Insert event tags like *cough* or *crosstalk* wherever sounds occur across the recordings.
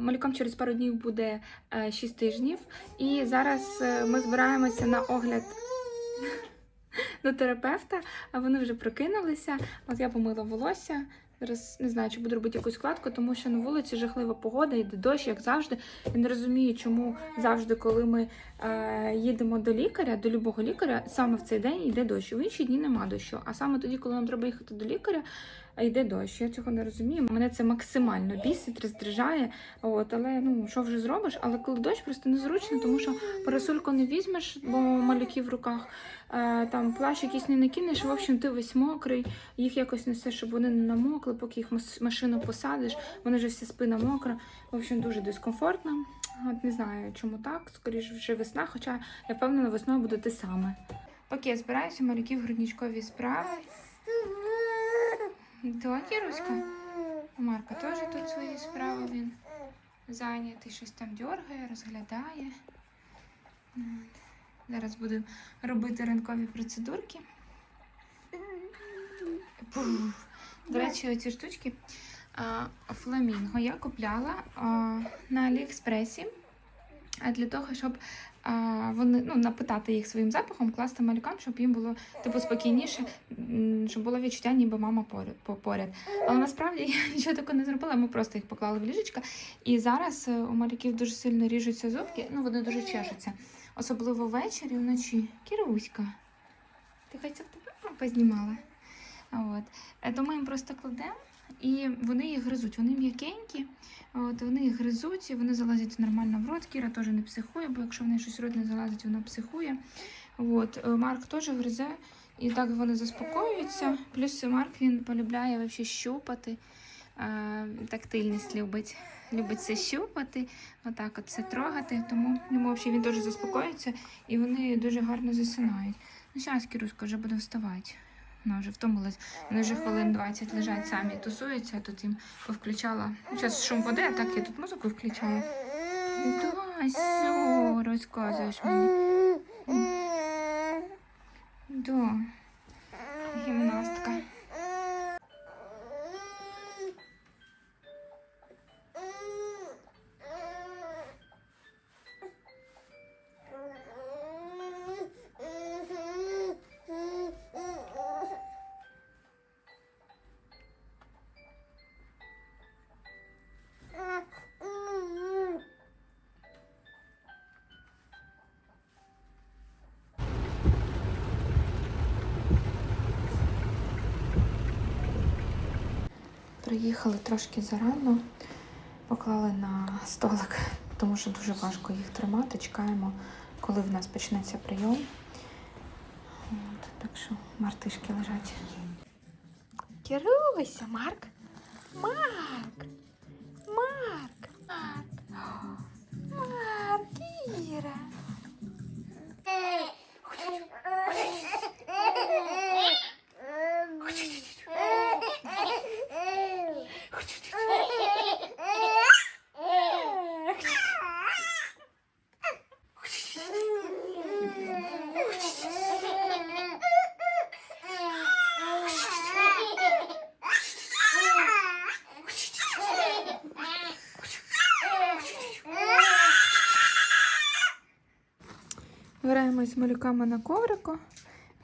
Малюкам через пару днів буде 6 тижнів. І зараз е, ми збираємося на огляд до терапевта, а вони вже прокинулися. От я помила волосся. Зараз не знаю, чи буду робити якусь складку, тому що на вулиці жахлива погода, йде дощ, як завжди. Я не розумію, чому завжди, коли ми е, їдемо до лікаря, до любого лікаря, саме в цей день йде дощ. В інші дні нема дощу. А саме тоді, коли нам треба їхати до лікаря, а йде дощ. Я цього не розумію. Мене це максимально бісить, роздражає. От, але ну що вже зробиш? Але коли дощ, просто незручно, тому що парасольку не візьмеш, бо малюки в руках. Е, там плащ якийсь не накинеш. В общем, ти весь мокрий, їх якось несе, щоб вони не намокли, поки їх машину посадиш. Вони вже вся спина мокра. В общем, дуже дискомфортно. От не знаю, чому так. Скоріше вже весна, хоча я впевнена, весною буде те саме. Поки я збираюся, малюків грудничкові справи. Так, Іруська? У Марка теж тут свої справи він зайнятий, щось там дергає, розглядає. Зараз буду робити ранкові процедурки. До речі, оці штучки фламінго я купляла на Аліекспресі для того, щоб а, вони ну, напитати їх своїм запахом, класти малюкам, щоб їм було типу спокійніше, щоб було відчуття, ніби мама поряд. Але насправді я *laughs* нічого такого не зробила, ми просто їх поклали в ліжечко. І зараз е, у малюків дуже сильно ріжуться зубки, ну вони дуже чешуться. Особливо ввечері, вночі. Кіруська. Ти хоч тебе мама познімала? От. Е, То ми їм просто кладемо і вони їх гризуть. Вони м'якенькі, от, вони їх гризуть, і вони залазять нормально в рот. Кіра теж не психує, бо якщо в неї щось в рот не залазить, вона психує. От. е, Марк теж гризе, і так вони заспокоюються. Плюс Марк він полюбляє вообще щупати. е, Тактильність любить. Любить це щупати, отак от все трогати. Тому йому взагалі він дуже заспокоїться і вони дуже гарно засинають. Ну, зараз Кіруська вже буде вставати. Вона вже втомилась. Вони вже хвилин 20 лежать самі, тусуються, тут їм повключала. Зараз шум води, а так я тут музику включаю. Дасю, розказуєш мені. Приїхали трошки зарано, поклали на столик, тому що дуже важко їх тримати. Чекаємо, коли в нас почнеться прийом. От, так що мартишки лежать. Кіруйся, Марк. Марк. Марк. Марк. Марк, Кіра. З малюками на коврику.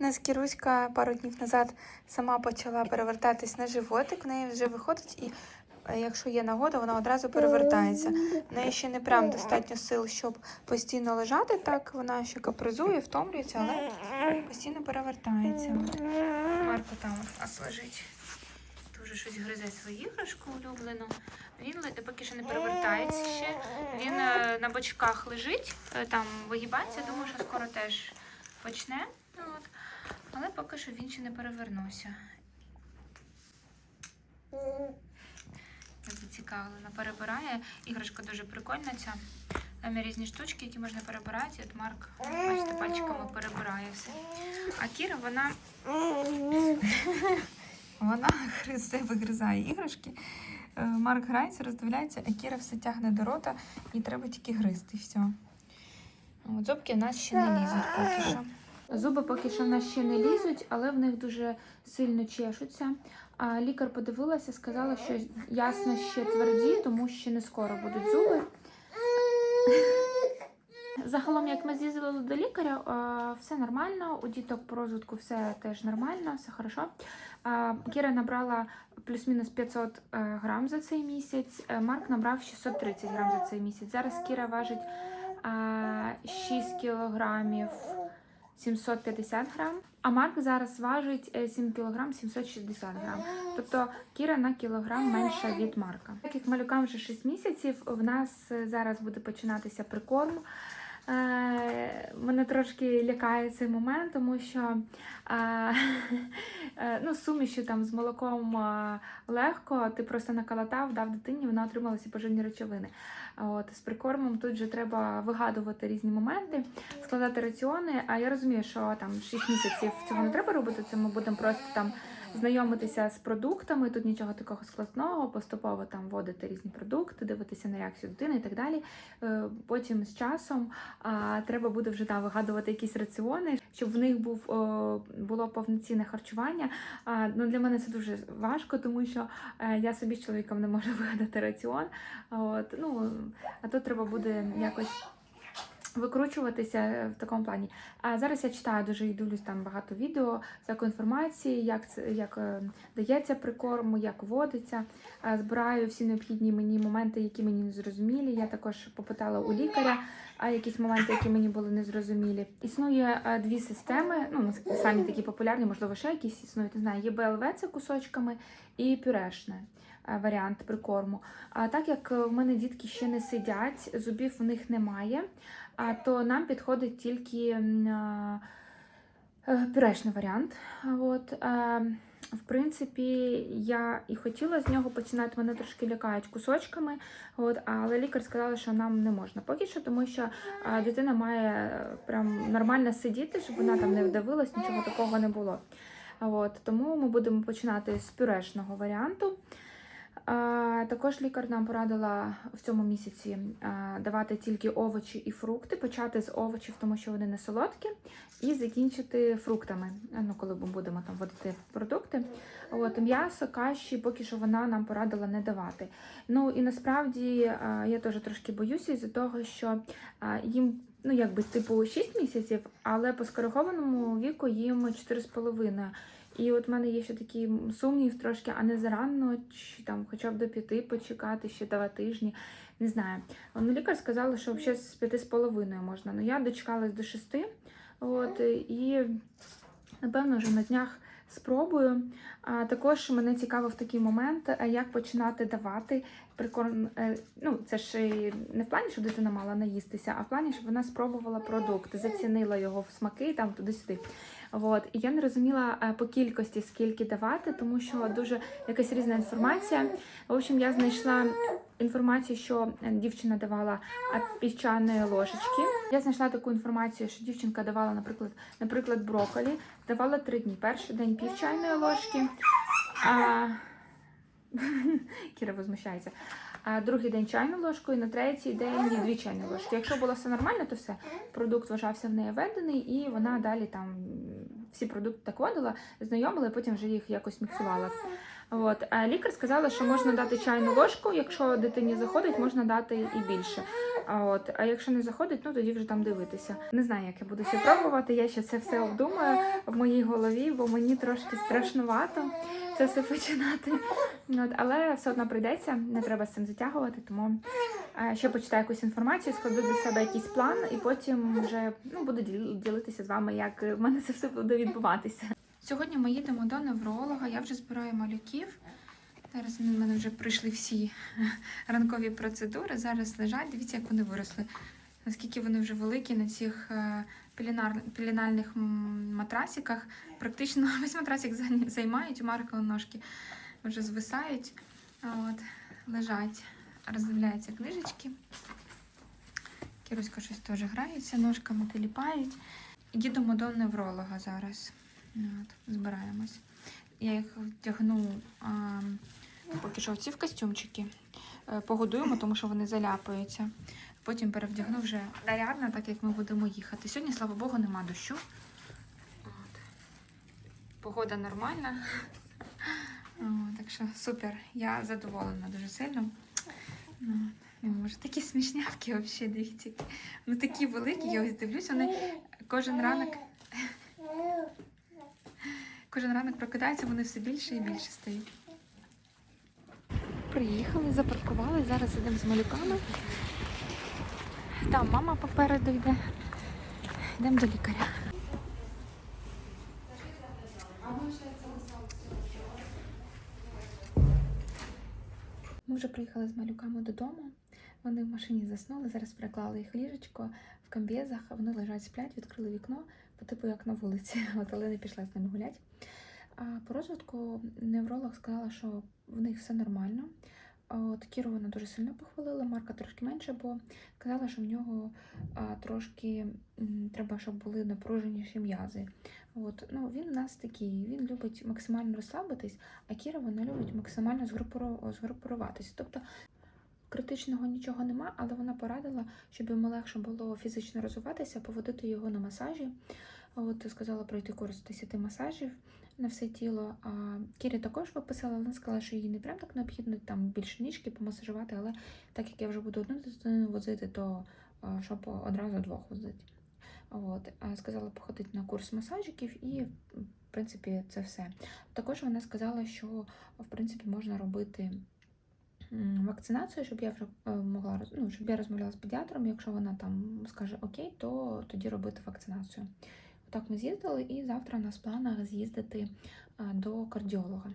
У нас Кіруська пару днів назад сама почала перевертатись на животик. В неї вже виходить, і е, якщо є нагода, вона одразу перевертається. В неї ще не прям достатньо сил, щоб постійно лежати так. Вона ще капризує, втомлюється, але постійно перевертається. Марко там ас лежить. Дуже щось гризе свою іграшку улюблену. Він поки що не перевертається ще. Він е, на бочках лежить, е, там вигибається, думаю, що скоро теж почне. От. Але поки що він ще не перевернувся. Зацікавлена. Перебирає. Іграшка дуже прикольна ця. Там є різні штучки, які можна перебирати. От Марк, бачите, пальчиками перебирає все. А Кіра, вона *laughs* вона *laughs* гризе, вигризає іграшки. Е, Марк грається, роздивляється, а Кіра все тягне до рота і треба тільки гризти. Все. От зубки в нас ще не лізуть поки що. Зуби поки що в нас ще не лізуть, але в них дуже сильно чешуться. А лікар подивилася, сказала, що ясно ще тверді, тому що не скоро будуть зуби. Загалом, як ми з'їздили до лікаря, все нормально. У діток по розвитку все теж нормально, все хорошо. Кіра набрала плюс-мінус 500 е, грам за цей місяць. е, Марк набрав 630 грам за цей місяць. Зараз Кіра важить а, 6 кілограмів 750 грам, а Марк зараз важить е, 7 кілограм 760 грам. Тобто Кіра на кілограм менша від Марка. Так як малюкам вже 6 місяців, в нас е, зараз буде починатися прикорм. Е, Мене трошки лякає цей момент, тому що е, *laughs* е, ну, суміші там з молоком легко, ти просто накалатав, дав дитині, вона отримала всі поживні речовини. От, з прикормом тут же треба вигадувати різні моменти, складати раціони. А я розумію, що там 6 місяців цього не треба робити, це ми будемо просто там знайомитися з продуктами. Тут нічого такого складного, поступово там вводити різні продукти, дивитися на реакцію дитини і так далі. Е, Потім з часом треба буде вже да, вигадувати якісь раціони, щоб в них був о, було повноцінне харчування. Ну, для мене це дуже важко, тому що е, я собі з чоловіком не можу *laughs* вигадати раціон. А От, ну, а тут треба буде якось. Викручуватися в такому плані. А зараз я читаю дуже і дивлюсь там багато відео, всякої інформації, як це як е, дається прикорм, як водиться. Е, Збираю всі необхідні мені моменти, які мені не зрозумілі. Я також попитала у лікаря, а якісь моменти, які мені були незрозумілі. Існує е, дві системи, ну самі такі популярні, можливо, ще якісь існують. Не знаю, є БЛВ це кусочками і пюрешне. Е, Варіант прикорму. А так як е, в мене дітки ще не сидять, зубів в них немає, а то нам підходить тільки а, е, пюрешний варіант. От, е, в принципі, я і хотіла з нього починати, мене трошки лякають кусочками, от, але лікар сказала, що нам не можна поки що, тому що е, дитина має е, прям нормально сидіти, щоб вона там не вдавилась, нічого такого не було. От, тому ми будемо починати з пюрешного варіанту. Також лікар нам порадила в цьому місяці давати тільки овочі і фрукти, почати з овочів, тому що вони не солодкі, і закінчити фруктами, ну, коли ми будемо там вводити продукти. От, м'ясо, каші, поки що вона нам порадила не давати. Ну і насправді я теж трошки боюся із-за того, що їм. Ну, якби типу 6 місяців, але по скоригованому віку їм 4,5. І от в мене є ще такий сумнів трошки, а не зарано, чи там хоча б до п'яти почекати, ще два тижні. Не знаю. Ну, лікар сказала, що ще з п'яти з половиною можна. Ну я дочекалась до шести. От, і напевно вже на днях спробую. А також мене цікавив такий момент, як починати давати прикорм. е, Ну, це ж не в плані, щоб дитина мала наїстися, а в плані, щоб вона спробувала продукт, зацінила його в смаки там туди-сюди. От. І я не розуміла е, по кількості, скільки давати, тому що дуже якась різна інформація. В общем, я знайшла інформацію, що е, дівчина давала від ложечки. Я знайшла таку інформацію, що дівчинка давала, наприклад, наприклад, брокколі, давала три дні. Перший день пів ложки, а *laughs* Кіра возмущається. А другий день чайну ложку, і на третій день дві чайні ложки. Якщо було все нормально, то все. Продукт вважався в неї введений, і вона далі там всі продукти так водила, знайомила, і потім вже їх якось міксувала. От. А лікар сказала, що можна дати чайну ложку, якщо дитині заходить, можна дати і більше. А, от. а якщо не заходить, ну тоді вже там дивитися. Не знаю, як я буду ще пробувати. Я ще це все обдумаю в моїй голові, бо мені трошки страшнувато це все починати. От, але все одно прийдеться, не треба з цим затягувати, тому ще почитаю якусь інформацію, складу для себе якийсь план, і потім вже ну, буду діл- ділитися з вами, як в мене це все буде відбуватися. Сьогодні ми їдемо до невролога, я вже збираю малюків. Зараз в мене вже прийшли всі *laughs* ранкові процедури. Зараз лежать. Дивіться, як вони виросли. Наскільки вони вже великі на цих е, пеленальних матрасиках. Практично *laughs* весь матрасик займають, у Марка ножки вже звисають. От, лежать, роздивляються книжечки. Кіруська щось теж грається, ножками теліпають. Їдемо до невролога зараз. От, збираємось. Я їх вдягну поки що ці в костюмчики. Е, Погодуємо, тому що вони заляпаються. Потім перевдягну вже нарядно, так як ми будемо їхати. Сьогодні, слава Богу, нема дощу. погода нормальна. О, так що супер, я задоволена дуже сильно. Ну, не можу. Такі смішнявки взагалі, дивіться. Ну такі великі, я ось дивлюсь, вони кожен ранок. Кожен ранок прокидаються, вони все більше і більше стають. Приїхали, запаркували, зараз йдемо з малюками. Там мама попереду йде. Йдемо до лікаря. Ми вже приїхали з малюками додому. Вони в машині заснули, зараз переклали їх ліжечко в камбєзах, вони лежать сплять, відкрили вікно, типу як на вулиці, *laughs* От, але не пішла з ними гуляти. А по розвитку невролог сказала, що в них все нормально. От Кіру вона дуже сильно похвалила, Марка трошки менше, бо казала, що в нього а, трошки м, треба, щоб були напруженіші м'язи. От, ну, він у нас такий, він любить максимально розслабитись, а Кіра вона любить максимально згрупуру- згрупуруватися. Тобто критичного нічого нема, але вона порадила, щоб йому легше було фізично розвиватися, поводити його на масажі. От сказала пройти курс 10 масажів на все тіло. А Кірі також виписала, вона сказала, що їй не прям так необхідно там більше ніжки помасажувати, але так як я вже буду одну дитину возити, то щоб одразу двох возити. От, сказала походити на курс масажиків і, в принципі, це все. Також вона сказала, що в принципі можна робити вакцинацію, щоб я вже е, могла ну, щоб я розмовляла з педіатром. Якщо вона там скаже окей, то тоді робити вакцинацію. Так ми з'їздили, і завтра у нас в планах з'їздити до кардіолога.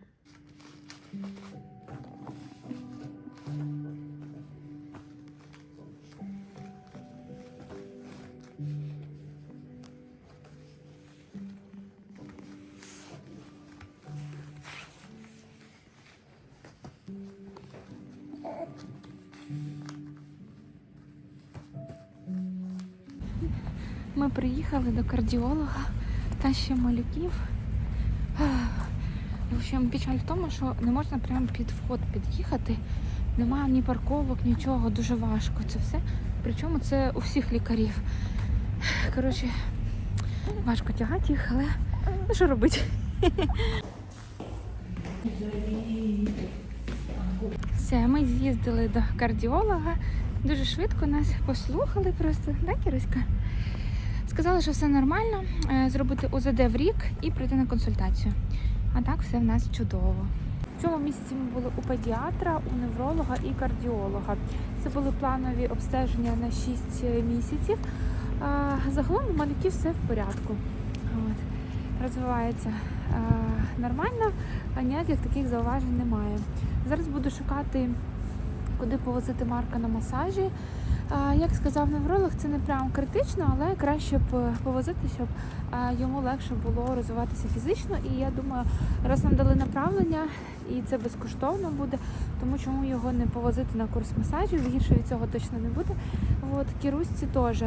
Ми приїхали до кардіолога та ще малюків. В общем, печаль в тому, що не можна прямо під вход під'їхати. Немає ні парковок, нічого, дуже важко це все. Причому це у всіх лікарів. Коротше, важко тягати їх, але ну що робити? Все, ми з'їздили до кардіолога. Дуже швидко нас послухали просто, да, Кіруська? Сказали, що все нормально, е, зробити УЗД в рік і прийти на консультацію. А так все в нас чудово. В цьому місяці ми були у педіатра, у невролога і кардіолога. Це були планові обстеження на 6 місяців. Загалом у малюків все в порядку. От. Розвивається нормально, а ніяких таких зауважень немає. Зараз буду шукати, куди повозити Марка на масажі. Як сказав невролог, це не прям критично, але краще б повозити, щоб йому легше було розвиватися фізично. І я думаю, раз нам дали направлення, і це безкоштовно буде, тому чому його не повозити на курс масажів, гірше від цього точно не буде. От Кірусці теж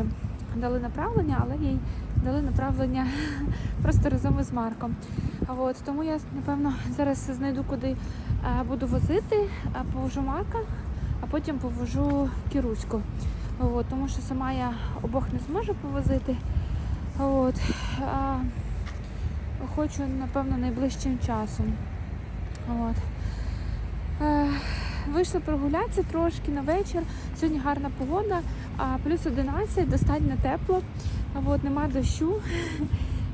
дали направлення, але їй дали направлення *laughs* просто разом із Марком. От, тому я напевно зараз знайду, куди е, буду возити, а повожу Марка, а потім повожу Кіруську. От, тому що сама я обох не зможу повозити. От, а, хочу, напевно, найближчим часом. От. Е, вийшла прогулятися трошки на вечір. Сьогодні гарна погода, а плюс 11, достатньо тепло. От, нема дощу.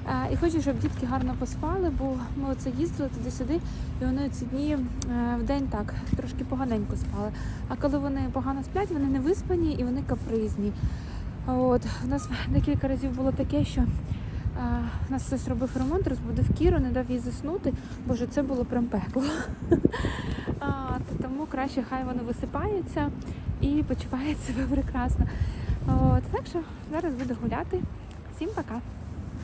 А, І хочу, щоб дітки гарно поспали, бо ми оце їздили туди-сюди, і вони ці дні е, в день так трошки поганенько спали. А коли вони погано сплять, вони не виспані і вони капризні. От у нас декілька разів було таке, що у нас хтось робив ремонт, розбудив кіру, не дав їй заснути. Боже, це було прям пекло. *laughs* Тому краще хай вони висипаються і почувають *laughs* себе прекрасно. От, так що зараз буду гуляти. Всім пока!